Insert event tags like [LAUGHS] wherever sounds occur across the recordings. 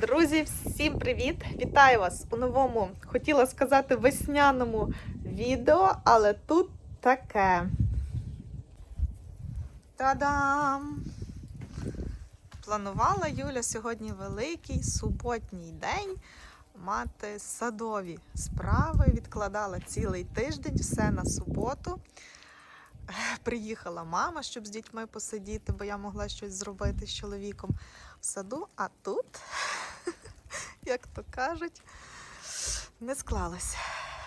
Друзі, всім привіт! Вітаю вас у новому, хотіла сказати, весняному відео, але тут таке. Та-дам! Планувала Юля сьогодні великий суботній день мати садові справи. Відкладала цілий тиждень, все на суботу. Приїхала мама, щоб з дітьми посидіти, бо я могла щось зробити з чоловіком в саду, а тут, як то кажуть, не склалось.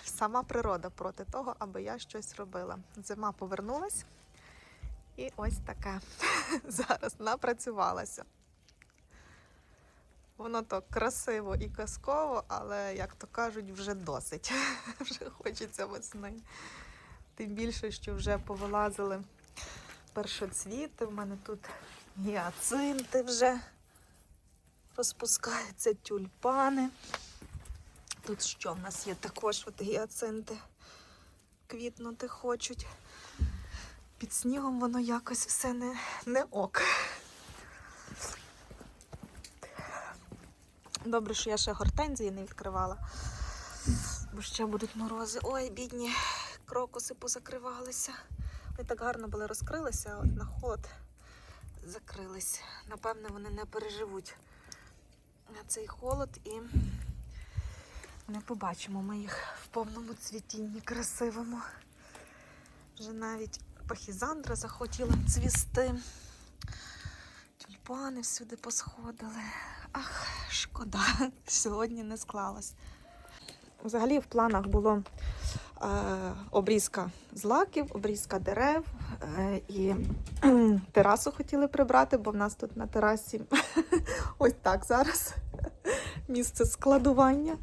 Сама природа проти того, аби я щось робила. Зима повернулась, і ось таке [LAUGHS] зараз напрацювалася. Воно то красиво і казково, але, як то кажуть, вже досить. [LAUGHS] Вже хочеться весни. Тим більше, що вже повилазили першоцвіти. У мене тут гіацинти вже розпускаються тюльпани. Тут що в нас є також от гіацинти квітнути хочуть. Під снігом воно якось все не, не ок. Добре, що я ще гортензії не відкривала, бо ще будуть морози. Ой, бідні крокуси позакривалися. Вони так гарно були розкрилися, а от на холод закрились. Напевне, вони не переживуть на цей холод і не побачимо ми їх в повному цвітінні красивому. Вже навіть пахізандра захотіла цвісти. Тюльпани всюди посходили. Ах, шкода, [LAUGHS] сьогодні не склалось. Взагалі в планах було е, обрізка злаків, обрізка дерев е, і [CLEARS THROAT] терасу хотіли прибрати, бо в нас тут на терасі [LAUGHS] ось так зараз місце складування.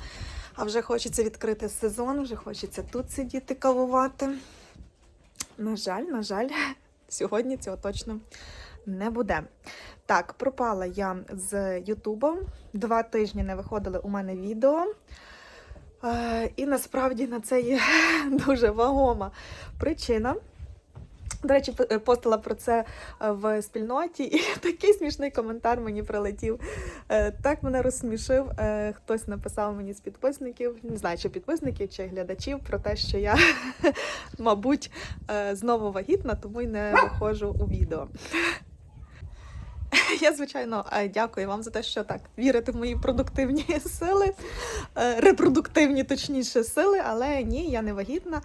А вже хочеться відкрити сезон, вже хочеться тут сидіти кавувати. На жаль, на жаль, [LAUGHS] сьогодні цього точно не буде. Так, пропала я з Ютубом. Два тижні не виходили у мене відео. Е, І насправді на це є [LAUGHS] дуже вагома причина. До речі, п- постила про це е, в спільноті, і [LAUGHS] такий смішний коментар мені прилетів. Е, Так мене розсмішив. Е, Хтось написав мені з підписників, не знаю, чи підписників, чи глядачів, про те, що я, [LAUGHS] мабуть, знову вагітна, тому й не виходжу у відео. [LAUGHS] Я, звичайно, дякую вам за те, що так вірите в мої продуктивні сили, репродуктивні, точніше, сили, але ні, я не вагітна.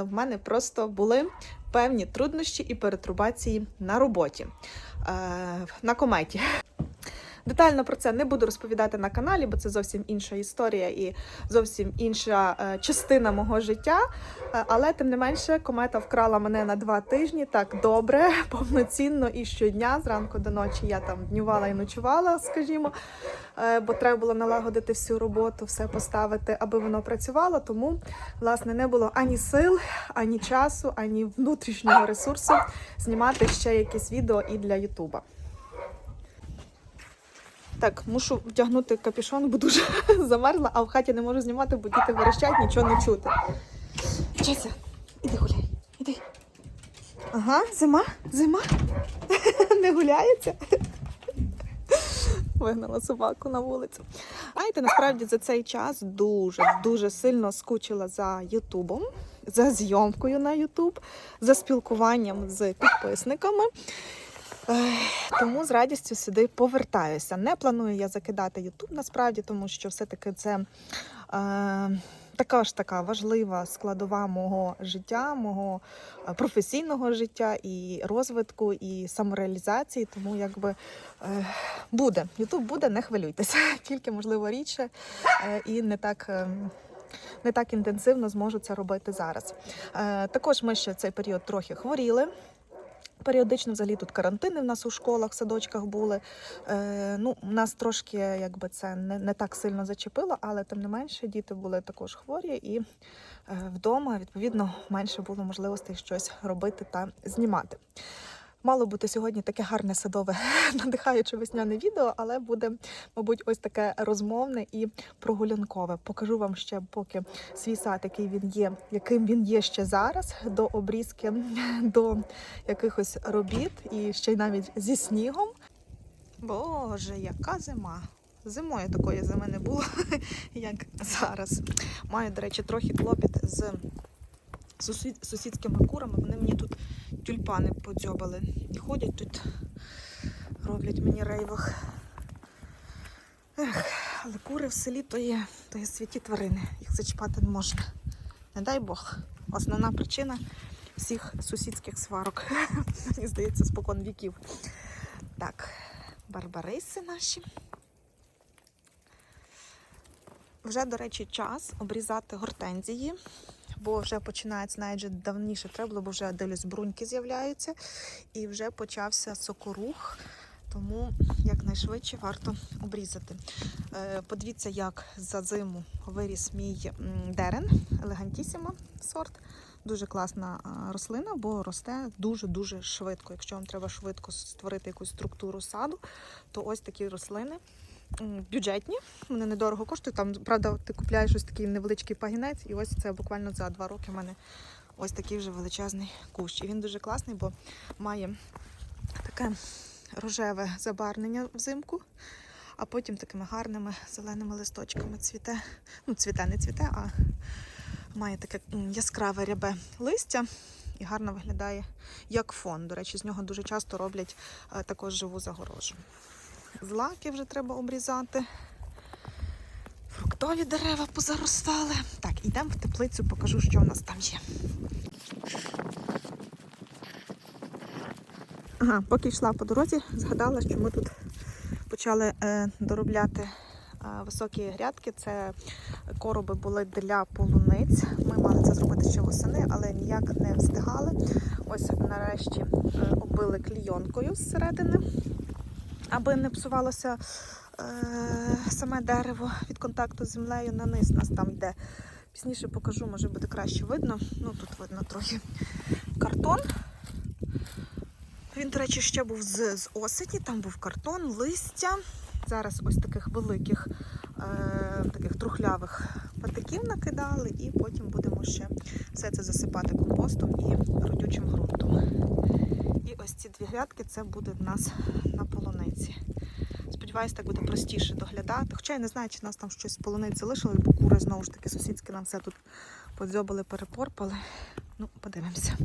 В мене просто були певні труднощі і перетрубації на роботі е, на кометі. Детально про це не буду розповідати на каналі, бо це зовсім інша історія і зовсім інша е, частина мого життя. Е, Але тим не менше, комета вкрала мене на два тижні так добре, [LAUGHS] повноцінно і щодня, зранку до ночі я там днювала і ночувала, скажімо, е, бо треба було налагодити всю роботу, все поставити, аби воно працювало. Тому, власне, не було ані сил, ані часу, ані внутрішнього ресурсу знімати ще якісь відео і для Ютуба. Так, мушу вдягнути капюшон, бо дуже [LAUGHS] замерзла, а в хаті не можу знімати, бо діти верещать, нічого не чути. Чеся, іди гуляй, іди. Ага, зима, зима. [LAUGHS] Не гуляється. [LAUGHS] Вигнала собаку на вулицю. Знаєте, насправді за цей час дуже дуже сильно скучила за Ютубом, за зйомкою на Ютуб, за спілкуванням з підписниками. Тому з радістю сюди повертаюся. Не планую я закидати Ютуб насправді, тому що все-таки це е, така ж така важлива складова мого життя, мого е, професійного життя і розвитку, і самореалізації. Тому якби е, буде. Ютуб буде, не хвилюйтеся. [LAUGHS] Тільки можливо рідше е, і не так. е, не так інтенсивно зможу це робити зараз. Е, також ми ще цей період трохи хворіли. Періодично взагалі тут карантини в нас у школах, садочках були. Е, ну, нас трошки якби це не, не так сильно зачепило, але тим не менше діти були також хворі і е, вдома, відповідно, менше було можливостей щось робити та знімати. Мало бути сьогодні таке гарне садове [LAUGHS] надихаюче весняне відео, але буде, мабуть, ось таке розмовне і прогулянкове. Покажу вам ще поки свій сад, який він є, яким він є ще зараз, до обрізки, [LAUGHS] до якихось робіт і ще й навіть зі снігом. Боже, яка зима! Зимою такої зими не було, [LAUGHS] як зараз. Маю, до речі, трохи клопіт з сусід, сусідськими курами. Вони мені тут тюльпани подзьобали. І ходять тут, роблять мені рейвах. Ех, але кури в селі то є, то є святі тварини. Їх зачіпати не можна. Не дай Бог. Основна причина всіх сусідських сварок. [LAUGHS] Мені здається, спокон віків. Так, барбариси наші. Вже, до речі, час обрізати гортензії, бо вже починається навіть давніше треба бо вже дивлюсь, бруньки з'являються, і вже почався сокорух, тому якнайшвидше варто обрізати. Е, Подивіться, як за зиму виріс мій дерен, елегантісіма сорт. Дуже класна рослина, бо росте дуже-дуже швидко. Якщо вам треба швидко створити якусь структуру саду, то ось такі рослини бюджетні, вони недорого коштують. Там, правда, ти купляєш ось такий невеличкий пагінець, і ось це буквально за два роки в мене ось такий вже величезний кущ. І він дуже класний, бо має таке рожеве забарвлення взимку, а потім такими гарними зеленими листочками цвіте. Ну, цвіте, не цвіте, а має таке яскраве рябе листя і гарно виглядає як фон. До речі, з нього дуже часто роблять е, також живу загорожу. Злаки вже треба обрізати. Фруктові дерева позаростали. Так, йдемо в теплицю, покажу, що в нас там є. Ага, поки йшла по дорозі, згадала, що ми тут почали е, доробляти е, високі грядки. Це короби були для полуниць. Ми мали це зробити ще восени, але ніяк не встигали. Ось нарешті е, оббили клійонкою зсередини, аби не псувалося е, саме дерево від контакту з землею на низ. Нас там йде. Пізніше покажу, може буде краще видно. Ну тут видно трохи картон. Він, до речі, ще був з, з осені, там був картон, листя. Зараз ось таких великих, е, таких трухлявих патиків накидали, і потім будемо ще все це засипати компостом і родючим ґрунтом. І ось ці дві грядки це буде в нас на полуниці. Сподіваюсь, так буде простіше доглядати. Хоча я не знаю, чи нас там щось з полуниць залишилось, бо кури знову ж таки сусідські нам все тут подзьобали, перепорпали. Ну, подивимося.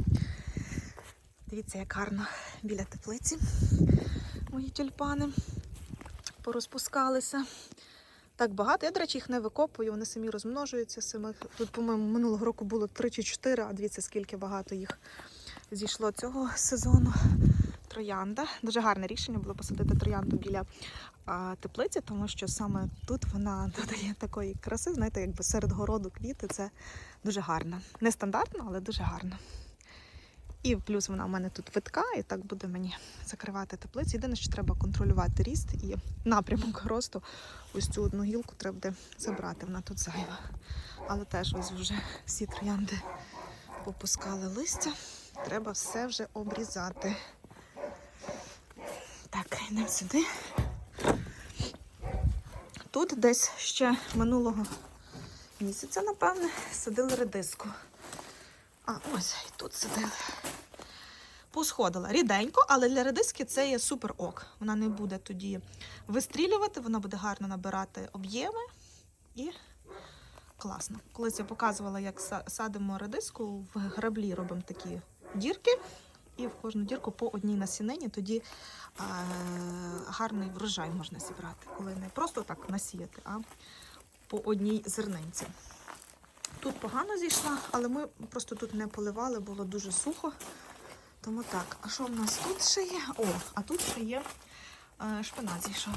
Дивіться, як гарно біля теплиці мої тюльпани порозпускалися. Так багато. Я, до речі, їх не викопую, вони самі розмножуються. Самих. Тут, по-моєму, минулого року було 3 чи 4, а дивіться, скільки багато їх зійшло цього сезону. Троянда. Дуже гарне рішення було посадити троянду біля а, теплиці, тому що саме тут вона [LAUGHS] додає такої краси, знаєте, якби серед городу квіти. Це дуже гарно. Нестандартно, але дуже гарно. І плюс вона у мене тут витка, і так буде мені закривати теплицю. Єдине, що треба контролювати ріст і напрямок росту. Ось цю одну гілку треба буде забрати, вона тут зайва. Але теж ось вже всі троянди попускали листя. Треба все вже обрізати. Так, йдемо сюди. Тут десь ще минулого місяця, напевне, садили редиску. А, ось і тут сидили. Посходила ріденько, але для редиски це є супер ок. Вона не буде тоді вистрілювати, вона буде гарно набирати об'єми і класно. Колись я показувала, як садимо редиску, в граблі робимо такі дірки, і в кожну дірку по одній насінині, тоді е- гарний врожай можна зібрати, коли не просто так насіяти, а по одній зернинці. Тут погано зійшла, але ми просто тут не поливали, було дуже сухо. Тому так, а що в нас тут ще є? О, а тут ще є е, шпинат зійшов.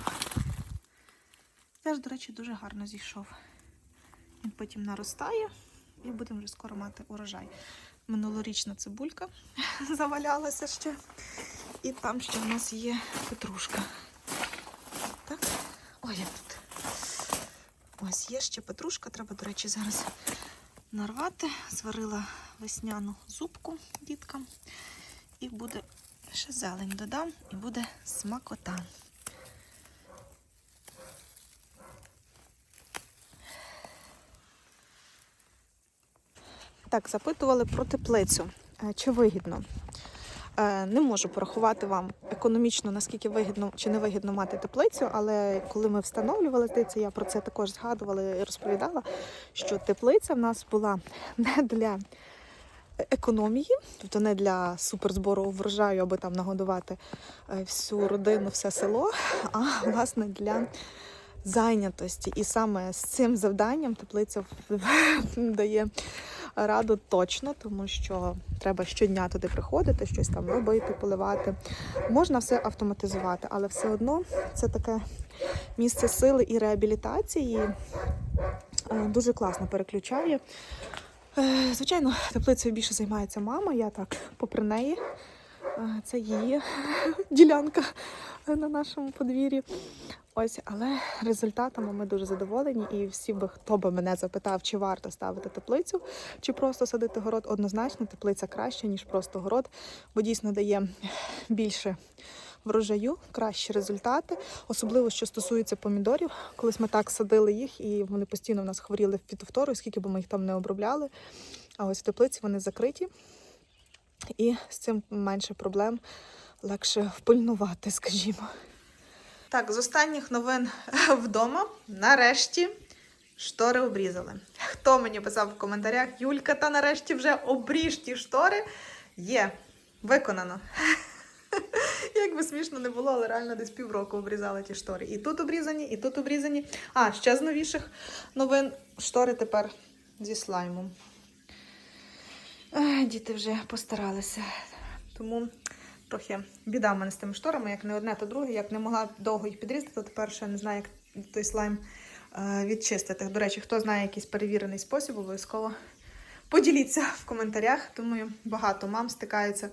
Теж, до речі, дуже гарно зійшов. Він потім наростає і будемо вже скоро мати урожай. Минулорічна цибулька [LAUGHS] завалялася ще. І там ще в нас є петрушка. Так? Ой, як тут. Ось є ще петрушка, треба, до речі, зараз нарвати. Зварила весняну зубку діткам. І буде ще зелень додам, і буде смакота. Так, запитували про теплицю. Е, Чи вигідно? Е, Не можу порахувати вам економічно, наскільки вигідно чи не вигідно мати теплицю, але коли ми встановлювали здається, я про це також згадувала і розповідала, що теплиця в нас була не для економії, тобто не для суперзбору врожаю, аби там нагодувати е, всю родину, все село, а власне для зайнятості. І саме з цим завданням теплиця [LAUGHS] дає раду точно, тому що треба щодня туди приходити, щось там робити, поливати. Можна все автоматизувати, але все одно це таке місце сили і реабілітації. Е, Дуже класно переключає. Е, Звичайно, теплицею більше займається мама, я так попри неї. Е, Це її [LAUGHS] ділянка на нашому подвір'ї. Ось, але результатами ми дуже задоволені. І всі би, хто би мене запитав, чи варто ставити теплицю, чи просто садити город, однозначно теплиця краще, ніж просто город, бо дійсно дає більше врожаю, кращі результати, особливо що стосується помідорів. Колись ми так садили їх, і вони постійно в нас хворіли фітофторою, скільки б ми їх там не обробляли. А ось в теплиці вони закриті, і з цим менше проблем, легше впильнувати, скажімо. Так, з останніх новин вдома, нарешті, штори обрізали. Хто мені писав в коментарях, Юлька, та нарешті вже обріж ті штори. Є, виконано. [LAUGHS] Як би смішно не було, але реально десь півроку обрізали ті штори. І тут обрізані, і тут обрізані. А, ще з новіших новин штори тепер зі слаймом. Діти вже постаралися. Тому трохи біда в мене з тими шторами, як не одне, то друге. Як не могла довго їх підрізати, то тепер ще не знаю, як той слайм е, відчистити. До речі, хто знає якийсь перевірений спосіб, обов'язково поділіться в коментарях. Думаю, багато мам стикаються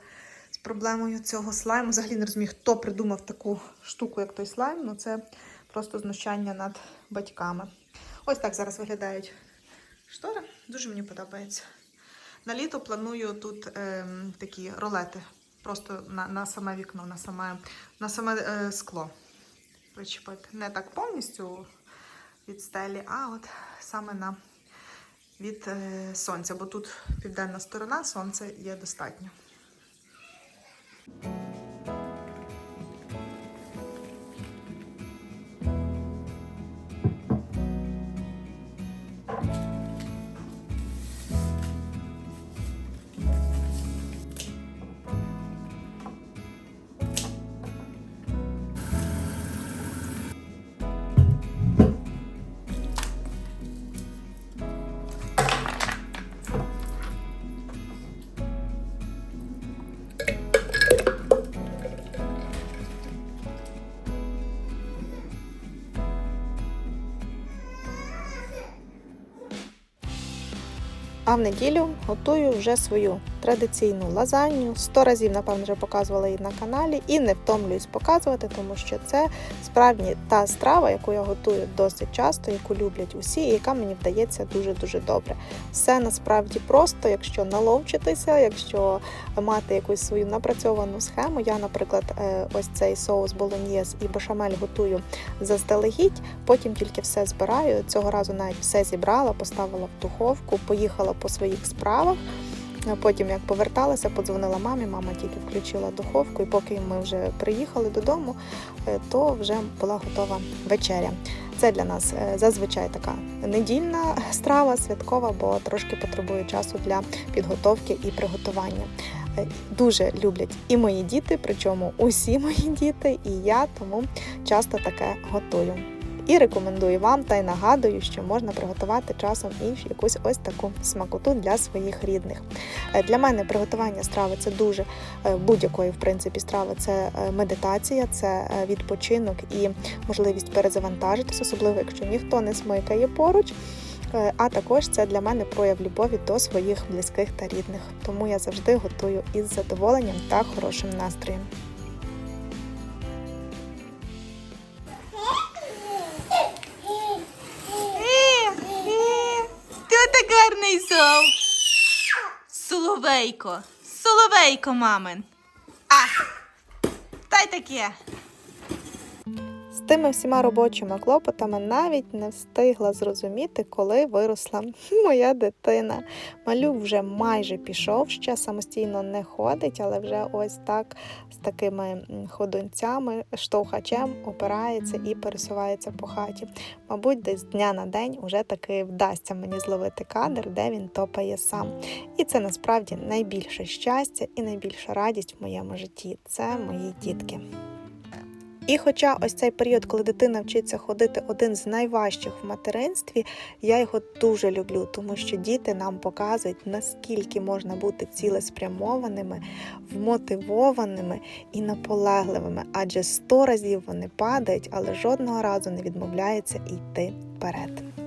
з проблемою цього слайму. Взагалі не розумію, хто придумав таку штуку, як той слайм. Ну це просто знущання над батьками. Ось так зараз виглядають штори. Дуже мені подобається. На літо планую тут ем, такі ролети. Просто на, на саме вікно, на саме, на саме е, скло причепити. Не так повністю від стелі, а от саме на від е, сонця, бо тут південна сторона, сонця є достатньо. А в неділю готую вже свою традиційну лазанью. Сто разів, напевно, вже показувала її на каналі і не втомлююсь показувати, тому що це справді та страва, яку я готую досить часто, яку люблять усі, і яка мені вдається дуже-дуже добре. Все насправді просто, якщо наловчитися, якщо мати якусь свою напрацьовану схему. Я, наприклад, е, ось цей соус болоньєз і бешамель готую заздалегідь, потім тільки все збираю. Цього разу навіть все зібрала, поставила в духовку, поїхала по своїх справах. А Потім, як поверталася, подзвонила мамі, мама тільки включила духовку, і поки ми вже приїхали додому, е, то вже була готова вечеря. Це для нас е, зазвичай така недільна страва, святкова, бо трошки потребує часу для підготовки і приготування. Е, Дуже люблять і мої діти, причому усі мої діти, і я тому часто таке готую. І рекомендую вам та й нагадую, що можна приготувати часом і якусь ось таку смакоту для своїх рідних. Е, Для мене приготування страви це дуже е, будь-якої в принципі страви. Це е, медитація, це відпочинок і можливість перезавантажитись, особливо якщо ніхто не смикає поруч. А також це для мене прояв любові до своїх близьких та рідних. Тому я завжди готую із задоволенням та хорошим настроєм. Гарний. Соловейко. Соловейко, мамин. А, та й таке. Тими всіма робочими клопотами навіть не встигла зрозуміти, коли виросла [LAUGHS] моя дитина. Малюк вже майже пішов, ще самостійно не ходить, але вже ось так з такими ходунцями, штовхачем опирається і пересувається по хаті. Мабуть, десь дня на день уже таки вдасться мені зловити кадр, де він топає сам. І це насправді найбільше щастя і найбільша радість в моєму житті це мої дітки. І хоча ось цей період, коли дитина вчиться ходити, один з найважчих в материнстві, я його дуже люблю, тому що діти нам показують, наскільки можна бути цілеспрямованими, вмотивованими і наполегливими, адже сто разів вони падають, але жодного разу не відмовляються йти вперед.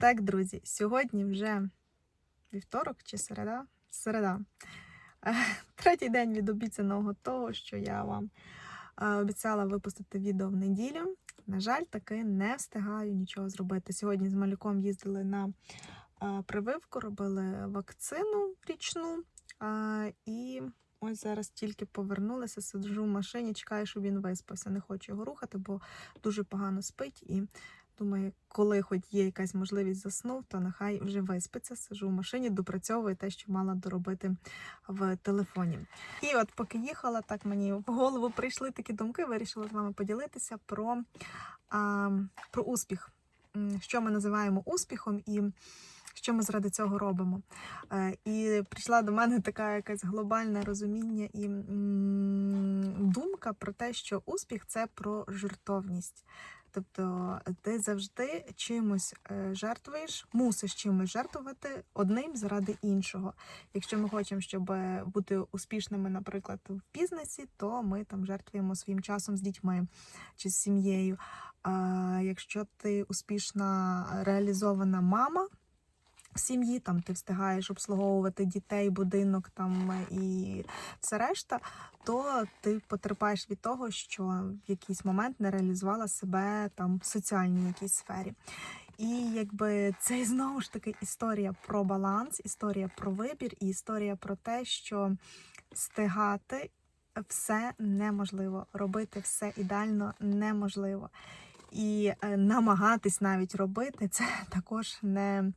Так, друзі, сьогодні вже вівторок чи середа? Середа. Е, Третій день від обіцяного того, що я вам е, обіцяла випустити відео в неділю. На жаль, таки не встигаю нічого зробити. Сьогодні з малюком їздили на е, прививку, робили вакцину річну. І ось зараз тільки повернулася, сиджу в машині, чекаю, щоб він виспався. Не хочу його рухати, бо дуже погано спить. І Думаю, коли хоч є якась можливість заснув, то нехай вже виспиться. Сижу в машині, допрацьовую те, що мала доробити в телефоні. І от поки їхала, так мені в голову прийшли такі думки. Вирішила з вами поділитися про, а, про успіх, що ми називаємо успіхом і. Що ми заради цього робимо? Е, І прийшла до мене така якась глобальне розуміння і думка про те, що успіх це про жертовність. Тобто ти завжди чимось е, жертвуєш, мусиш чимось жертвувати одним заради іншого. Якщо ми хочемо, щоб е, бути успішними, наприклад, в бізнесі, то ми там жертвуємо своїм часом з дітьми чи з сім'єю. А якщо ти успішна реалізована мама. Сім'ї там ти встигаєш обслуговувати дітей, будинок там е, і все решта, то ти потерпаєш від того, що в якийсь момент не реалізувала себе там в соціальній якійсь сфері. І якби це [LAUGHS] знову ж таки історія про баланс, історія про вибір і історія про те, що встигати все неможливо, робити все ідеально неможливо. І е, намагатись навіть робити це [LAUGHS] також не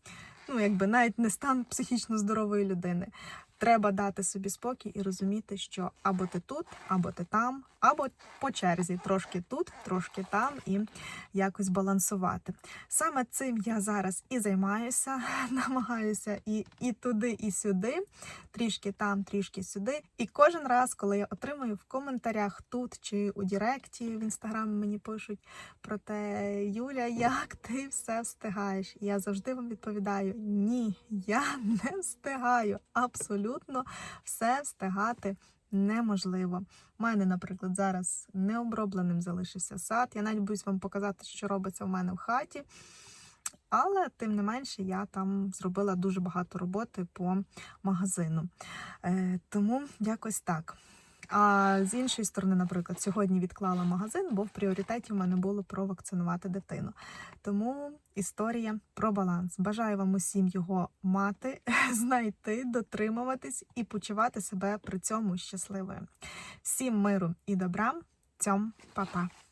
ну, якби навіть не стан психічно здорової людини. Треба дати собі спокій і розуміти, що або ти тут, або ти там, або по черзі, трошки тут, трошки там, і якось балансувати. Саме цим я зараз і займаюся, [LAUGHS] намагаюся і, і туди, і сюди, трішки там, трішки сюди. І кожен раз, коли я отримую в коментарях тут чи у Діректі в інстаграм мені пишуть про те, Юля, як ти все встигаєш? Я завжди вам відповідаю: ні, я не встигаю. Абсолютно все встигати неможливо. У мене, наприклад, зараз необробленим залишився сад. Я навіть боюсь вам показати, що робиться в мене в хаті. Але тим не менше я там зробила дуже багато роботи по магазину. Е, тому якось так. А з іншої сторони, наприклад, сьогодні відклала магазин, бо в пріоритеті в мене було провакцинувати дитину. Тому історія про баланс. Бажаю вам усім його мати, [LAUGHS] знайти, дотримуватись і почувати себе при цьому щасливою. Всім миру і добра. Цьом, па-па!